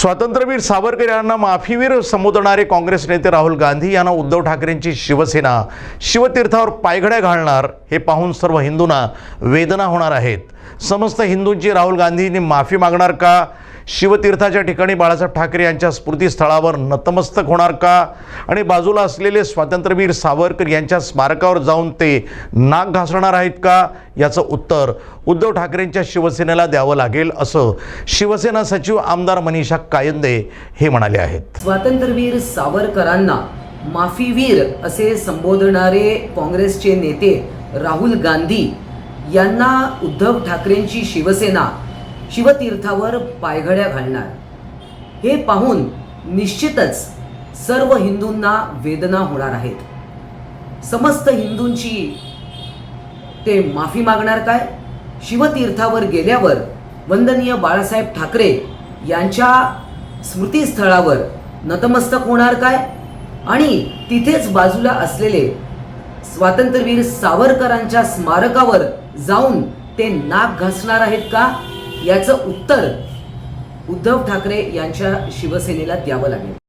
स्वातंत्र्यवीर सावरकर यांना माफीवीर संबोधणारे काँग्रेस नेते राहुल गांधी यांना उद्धव ठाकरेंची शिवसेना शिवतीर्थावर पायघड्या घालणार हे पाहून सर्व हिंदूंना वेदना होणार आहेत. समस्त हिंदूंची राहुल गांधींनी माफी मागणार का? शिवतीर्थाच्या ठिकाणी बाळासाहेब ठाकरे यांच्या स्मृतीस्थळावर नतमस्तक होणार का? आणि बाजूला असलेले स्वातंत्र्यवीर सावरकर यांच्या स्मारकावर जाऊन ते नाक घासणार आहेत का? याचं उत्तर उद्धव ठाकरेंच्या शिवसेनेला द्यावं लागेल असं शिवसेना सचिव आमदार मनीषा कायंदे हे म्हणाले आहेत. स्वातंत्र्यवीर सावरकरांना माफीवीर असे संबोधणारे काँग्रेसचे नेते राहुल गांधी यांना उद्धव ठाकरेंची शिवसेना शिवतीर्थावर पायघड्या घालणार. हे पाहून निश्चितच सर्व हिंदूंना वेदना होणार आहेत. समस्त हिंदूंची ते माफी मागणार काय? शिवतीर्थावर गेल्यावर वंदनीय बाळासाहेब ठाकरे यांच्या स्मृतीस्थळावर नतमस्तक होणार काय? आणि तिथेच बाजूला असलेले स्वातंत्र्यवीर सावरकरांच्या स्मारकावर जाऊन ते नाक घासणार आहेत का? याचं उत्तर उद्धव ठाकरे यांच्या शिवसेनेला द्यावं लागेल.